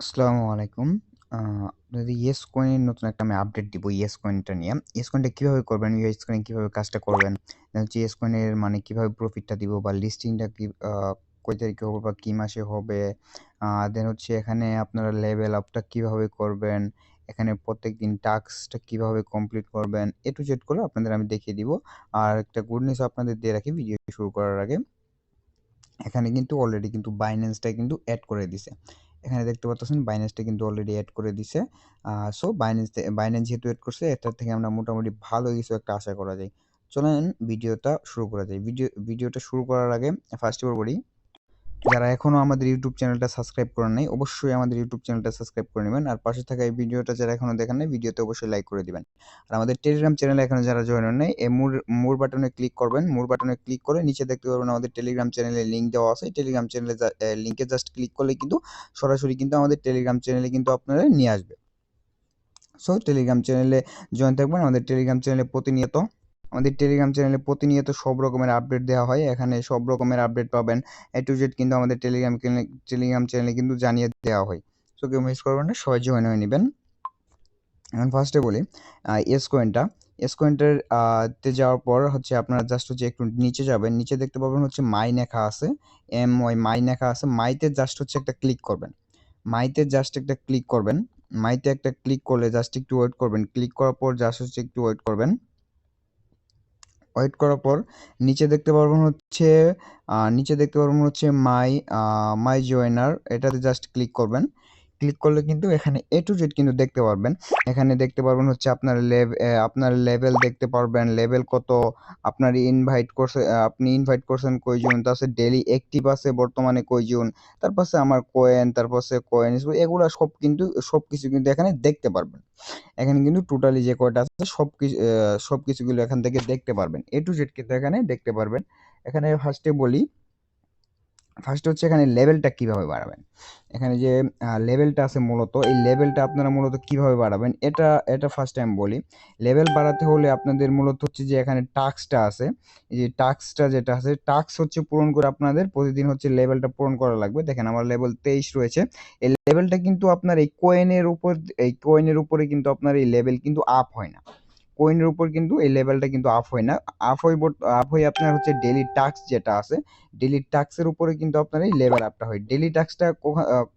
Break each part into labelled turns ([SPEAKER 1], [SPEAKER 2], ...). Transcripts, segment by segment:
[SPEAKER 1] আসসালামু আলাইকুম। আপনাদের ইয়েস কয়েনের নতুন একটা আমি আপডেট দিব ইয়েস কয়েনটা নিয়ে। ইয়েস কয়েনটা কীভাবে করবেন, ইয়েস কয়েন কীভাবে কাজটা করবেন, হচ্ছে ইয়েস কয়েনের মানে কীভাবে প্রফিটটা দিব বা লিস্টিংটা কী কয় তারিখে হবে বা কি মাসে হবে। দেন হচ্ছে এখানে আপনারা লেভেল আপটা কীভাবে করবেন, এখানে প্রত্যেকদিন টাস্কটা কীভাবে কমপ্লিট করবেন, এ টু জেড করে আপনাদের আমি দেখিয়ে দিব। আর একটা গুড নিউজ আপনাদের দিয়ে রাখি ভিডিও শুরু করার আগে। এখানে কিন্তু অলরেডি কিন্তু বাইন্যান্সটা কিন্তু অ্যাড করে দিছে। এখানে দেখতে পাচ্ছেন বাইন্যান্সটা কিন্তু অলরেডি অ্যাড করে দিছে। সো বাইন্যান্স বাইন্যান্স যেহেতু অ্যাড করছে, এটার থেকে আমরা মোটামুটি ভালো কিছু একটা আশা করা যায়। চলেন ভিডিওটা শুরু করা যায়। ভিডিও, ভিডিওটা শুরু করার আগে ফার্স্ট অফ অল বলি যারা এখনও আমাদের ইউটিউব চ্যানেলটা সাবস্ক্রাইব করেন নাই, অবশ্যই আমাদের ইউটিউব চ্যানেলটা সাবস্ক্রাইব করে নেবেন। আর পাশে থাকা এই ভিডিওটা যারা এখনও দেখেন নাই, ভিডিওতে অবশ্যই লাইক করে দিবেন। আর আমাদের টেলিগ্রাম চ্যানেলে এখনও যারা জয়েন হন এই মোর মোর বাটনে ক্লিক করবেন। মোর বাটনে ক্লিক করে নিচে দেখতে পারবেন আমাদের টেলিগ্রাম চ্যানেলে লিঙ্ক দেওয়া আছে। টেলিগ্রাম চ্যানেলে লিঙ্কে জাস্ট ক্লিক করলে কিন্তু সরাসরি কিন্তু আমাদের টেলিগ্রাম চ্যানেলে কিন্তু আপনারা নিয়ে আসবে। সো টেলিগ্রাম চ্যানেলে জয়েন থাকবেন। আমাদের টেলিগ্রাম চ্যানেলে প্রতিনিয়ত আমাদের টেলিগ্রাম চ্যানেলে প্রতিনিয়ত সব রকমের আপডেট দেওয়া হয়। এখানে সব রকমের আপডেট পাবেন। এ টু জেড কিন্তু আমাদের টেলিগ্রাম টেলিগ্রাম চ্যানেলে কিন্তু জানিয়ে দেওয়া হয়। সো কেউ মিস করবেন না, সবাই জয়েন হয়ে নেবেন এখন ফার্স্টে বলি এস কয়েনটা, এস কয়েনটার তে যাওয়ার পর হচ্ছে আপনারা জাস্ট হচ্ছে একটু নিচে যাবেন। নিচে দেখতে পাবেন হচ্ছে মাই লেখা আছে। এম ওয়াই মাই লেখা আছে। মাইতে জাস্ট হচ্ছে একটা ক্লিক করবেন। মাইতে জাস্ট একটা ক্লিক করবেন। মাইতে একটা ক্লিক করলে জাস্ট একটু ওয়েট করবেন। ক্লিক করার পর জাস্ট হচ্ছে একটু ওয়েট করবেন। ওয়েট করার পর নিচে দেখতে পারবেন হচ্ছে নিচে দেখতে পারবেন হচ্ছে মাই মাই জয়েনার এটাতে জাস্ট ক্লিক করবেন। ক্লিক করলে কিন্তু এখানে এ টু জেড কিন্তু দেখতে পারবেন। এখানে দেখতে পারবেন হচ্ছে আপনার লেভ আপনার লেভেল দেখতে পারবেন। লেভেল কত, আপনার ইনভাইট করছে আপনি ইনভাইট করছেন কয়জন, তারপর ডেইলি অ্যাক্টিভ আছে বর্তমানে কয়জন, তারপর আমার কয়েন, তারপর কয়েন এগুলা সব কিন্তু সবকিছু কিন্তু এখানে দেখতে পারবেন। এখানে কিন্তু টোটালি যে কয়টা আছে সবকিছু আ সবকিছুগুলো এখান থেকে দেখতে পারবেন। এ টু জেড কিন্তু এখানে দেখতে পারবেন। এখানে ফার্স্টে বলি ফার্স্টে হচ্ছে এখানে লেভেলটা কীভাবে বাড়াবেন। এখানে যে লেভেলটা আছে মূলত, এই লেভেলটা আপনারা মূলত কীভাবে বাড়াবেন এটা এটা ফার্স্ট টাইম বলি। লেভেল বাড়াতে হলে আপনাদের মূলত হচ্ছে যে, এখানে টাস্কটা আছে। যে টাস্কটা যেটা আছে টাস্ক হচ্ছে পূরণ করে আপনাদের প্রতিদিন হচ্ছে লেভেলটা পূরণ করা লাগবে। দেখেন আমার লেভেল 23 রয়েছে। এই লেভেলটা কিন্তু আপনার এই কয়েনের উপর, এই কয়েনের উপরে কিন্তু আপনার এই লেভেল কিন্তু আপ হয় না। কয়েনের উপর কিন্তু এই লেভেলটা কিন্তু আপ হয় না। আপ হইব আপ হয়ে আপনার হচ্ছে ডেইলি টাস্ক যেটা আছে, ডেইলি টাস্কের উপরে কিন্তু আপনার এই লেভেল আপটা হয়। ডেইলি টাস্কটা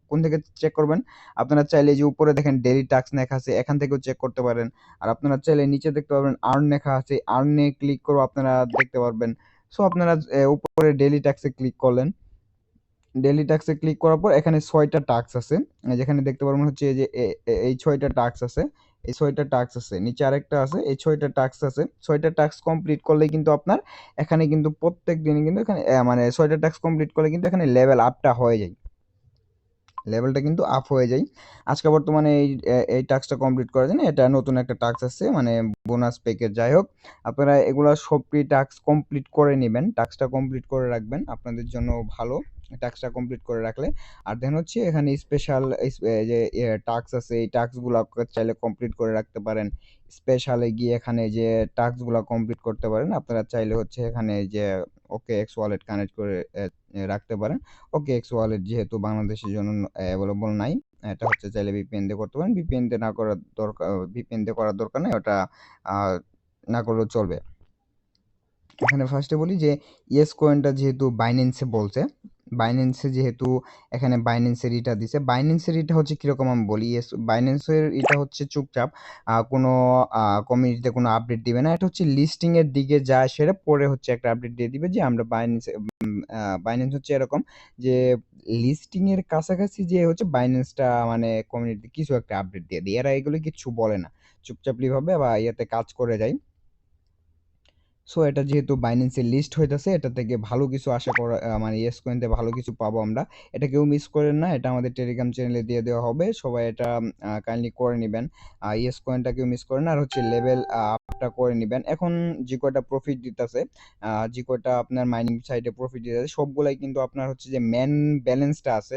[SPEAKER 1] কোন থেকে চেক করবেন? আপনারা চাইলে যে উপরে দেখেন ডেইলি টাস্ক লেখা আছে এখান থেকেও চেক করতে পারেন। আর আপনারা চাইলে নিচে দেখতে পারবেন আর্ন লেখা আছে। আর্ন ক্লিক করেও আপনারা দেখতে পারবেন। সো আপনারা উপরে ডেইলি টাস্কে ক্লিক করলেন। ডেইলি টাস্কে ক্লিক করার পর এখানে ৬ টা টাস্ক আছে। যেখানে দেখতে পারবেন হচ্ছে এই যে এই ৬ টা টাস্ক আছে। এই ৬ টা টাস্ক আছে। নিচে আরেকটা আছে। এই ৬ টা টাস্ক আছে। ৬ টা টাস্ক কমপ্লিট করলে কিন্তু আপনার এখানে কিন্তু প্রত্যেকদিনই কিন্তু এখানে মানে ৬ টা টাস্ক কমপ্লিট করলে কিন্তু এখানে লেভেল আপটা হয়ে যায়। লেভেলটা কিন্তু আপ হয়ে যায়। আজকে বর্তমানে এই এই টাস্কটা কমপ্লিট করার জন্য এটা নতুন একটা টাস্ক আছে মানে বোনাস প্যাকেজ যাই হোক। আপনারা এগুলো সবটি টাস্ক কমপ্লিট করে নিবেন। টাস্কটা কমপ্লিট করে রাখবেন। আপনাদের জন্য ভালো। টাস্কটা কমপ্লিট করে রাখলে। আর দেন হচ্ছে এখানে স্পেশাল যে টাস্ক আছে এই টাস্কগুলো চাইলে কমপ্লিট করে রাখতে পারেন। স্পেশালে গিয়ে এখানে যে টাস্কগুলা কমপ্লিট করতে পারেন। আপনারা চাইলে হচ্ছে এখানে যে ওকে এক্স ওয়ালেট কানেক্ট করে রাখতে পারেন। ওকে এক্স ওয়ালেট যেহেতু বাংলাদেশের জন্য অ্যাভেলেবল নাই। এটা হচ্ছে চাইলে VPN দিয়ে করতে পারেন। VPN দিয়ে না করার দরকার VPN দিয়ে করার দরকার নেই ওটা না করলেও চলবে। এখানে ফার্স্টে বলি যে ইয়েস কয়েনটা যেহেতু বাইন্যান্সে বলছে, বাইন্যান্সে যেহেতু এখানে বাইন্যান্সের ইটা দিছে। বাইন্যান্সের ইটা হচ্ছে কীরকম আমি বলি। ইয়েস বাইন্যান্সের ইটা হচ্ছে চুপচাপ কোনো কমিউনিটিতে কোনো আপডেট দিবে না। এটা হচ্ছে লিস্টিং এর দিকে যায় সেটা পরে হচ্ছে একটা আপডেট দিয়ে দিবে যে আমরা আ বাইন্যান্স হচ্ছে এরকম যে লিস্টিং এর কাছাকাছি যে হচ্ছে বাইন্যান্সটা মানে কমিউনিটিতে কিছু একটা আপডেট দিয়ে দিই এরা এগুলো কিছু বলে না। চুপচাপলি ভাবে বা ইয়েতে কাজ করে যায়। সো এটা যেহেতু বাইন্যান্সে লিস্ট হইতাছে এটা থেকে ভালো কিছু আশা করা মানে ইয়েস কয়েন থেকে ভালো কিছু পাবো আমরা। এটা কেউ মিস করেন না। এটা আমাদের টেলিগ্রাম চ্যানেলে দিয়ে দেওয়া হবে। সবাই এটা কাইন্ডলি করে নিবেন। ইয়েস কয়েনটা কেউ মিস করেন না। আর হচ্ছে লেভেল আপটা করে নিবেন। এখন যে কয়টা প্রফিট দিতাছে, যে কয়টা আপনার মাইনিং সাইটে প্রফিট দিতেছে সবগুলাই কিন্তু আপনার হচ্ছে যে মেইন ব্যালেন্সটা আছে।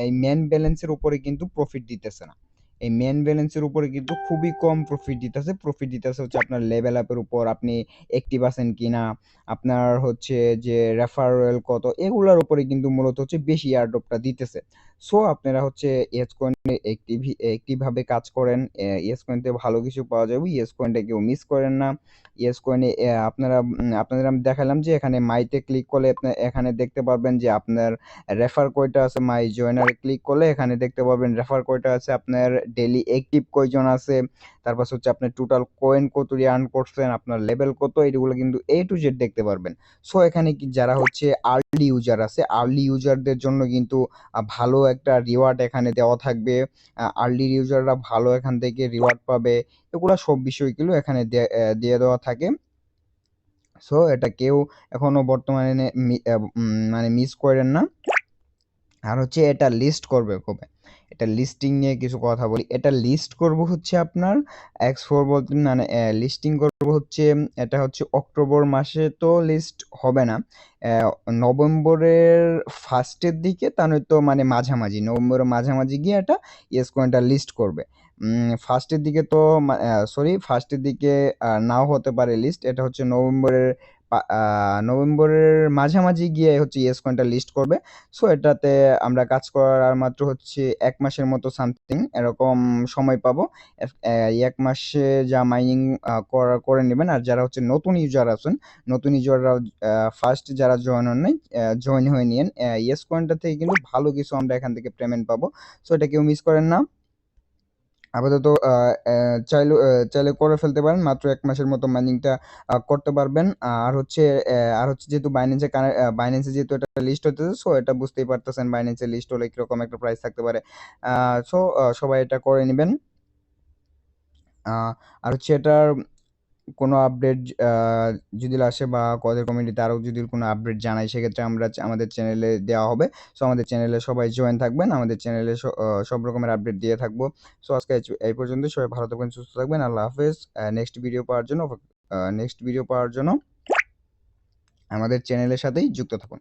[SPEAKER 1] এই মেইন ব্যালেন্সের উপরে কিন্তু প্রফিট দিতেছে না। এই মেন ব্যালেন্সের উপরে কিন্তু খুবই কম প্রফিট দিতেছে। প্রফিট দিতেছে হচ্ছে আপনার লেভেল আপের উপর আপনি অ্যাক্টিভ আছেন কিনা, আপনার হচ্ছে যে রেফারেল কত এগুলার উপরে কিন্তু মূলত হচ্ছে বেশি এয়ারড্রপটা দিতেছে। সো আপনারা হচ্ছে ইয়েস কয়েনে একটিভি একটিভাবে কাজ করেন। ইয়েস কয়েনতে ভালো কিছু পাওয়া যাবে। ইয়েস কয়েনটা কেউ মিস করেন না। ইয়েস কয়েনে আপনারা আপনাদের আমি দেখালাম যে এখানে মাইতে ক্লিক করলে এখানে দেখতে পারবেন যে আপনার রেফার কয়টা আছে মাই জয়েনারে ক্লিক করলে এখানে দেখতে পারবেন রেফার কয়টা আছে আপনার ডেলি অ্যাক্টিভ কয়জন আছে। তারপর হচ্ছে আপনার টোটাল কয়েন কত আর্ন করছেন, আপনার লেভেল কত, এগুলো কিন্তু এ টু জেড দেখতে পারবেন। সো এখানে কি যারা হচ্ছে আর্লি ইউজার আছে আর্লি ইউজারদের জন্য কিন্তু ভালো একটা রিওয়ার্ড এখানে দেওয়া থাকবে। আর্লি ইউজাররা ভালো এখান থেকে রিওয়ার্ড পাবে। এগুলো সব বিষয়গুলো এখানে দিয়ে দেওয়া থাকে। সো এটা কেউ এখনও বর্তমানে মানে মিস করেন না। আর হচ্ছে এটা লিস্ট করবে কবে এটা লিস্টিং নিয়ে কিছু কথা বলি। এটা লিস্ট করব হচ্ছে আপনার এক্স ফোর বলতে মানে লিস্টিং করব হচ্ছে, এটা হচ্ছে অক্টোবর মাসে তো লিস্ট হবে না। নভেম্বরের ফার্স্টের দিকে তা নয়তো মানে মাঝামাঝি, নভেম্বরের মাঝামাঝি গিয়ে এটা ইয়েস কয়েনটা লিস্ট করবে। ফার্স্টের দিকে তো সরি ফার্স্টের দিকে নাও হতে পারে লিস্ট এটা হচ্ছে নভেম্বরের নভেম্বরের মাঝামাঝি গিয়ে হচ্ছে ইয়েস কয়েনটা লিস্ট করবে। সো এটাতে আমরা কাজ করার আর মাত্র হচ্ছে এক মাসের মতো সামথিং এরকম সময় পাবো। এক মাসে যা মাইনিং করা, করে নেবেন। আর যারা হচ্ছে নতুন ইউজার আছেন, নতুন ইউজাররা ফার্স্ট যারা জয়েন হন নাই জয়েন হয়ে নিন ইয়েস কয়েনটা থেকে কিন্তু ভালো কিছু আমরা এখান থেকে পেমেন্ট পাবো। সো এটা কেউ মিস করেন না। আপাতত চাইলে চাইলে করে ফেলতে পারেন। মাত্র এক মাসের মতো মাইনিংটা করতে পারবেন। আর হচ্ছে আর হচ্ছে যেহেতু বাইন্যান্সে বাইন্যান্সে যেহেতু এটা লিস্ট হতেছে সো এটা বুঝতেই পারতেছেন বাইন্যান্সে লিস্ট হলে কীরকম একটা প্রাইস থাকতে পারে। সো সবাই এটা করে নেবেন। আর হচ্ছে এটার কোনো আপডেট যদি আসে বা কদের কমিউনিটিতে আরও যদি কোনো আপডেট জানাই সেক্ষেত্রে আমরা আমাদের চ্যানেলে দেওয়া হবে। সো আমাদের চ্যানেলে সবাই জয়েন থাকবেন, আমাদের চ্যানেলে সব রকমের আপডেট দিয়ে থাকব। সো আজকে এই- পর্যন্ত সবাই ভালো থাকবেন, সুস্থ থাকবেন, আল্লাহ হাফেজ। নেক্সট ভিডিও পাওয়ার জন্য নেক্সট ভিডিও পাওয়ার জন্য আমাদের চ্যানেলের সাথেই যুক্ত থাকুন।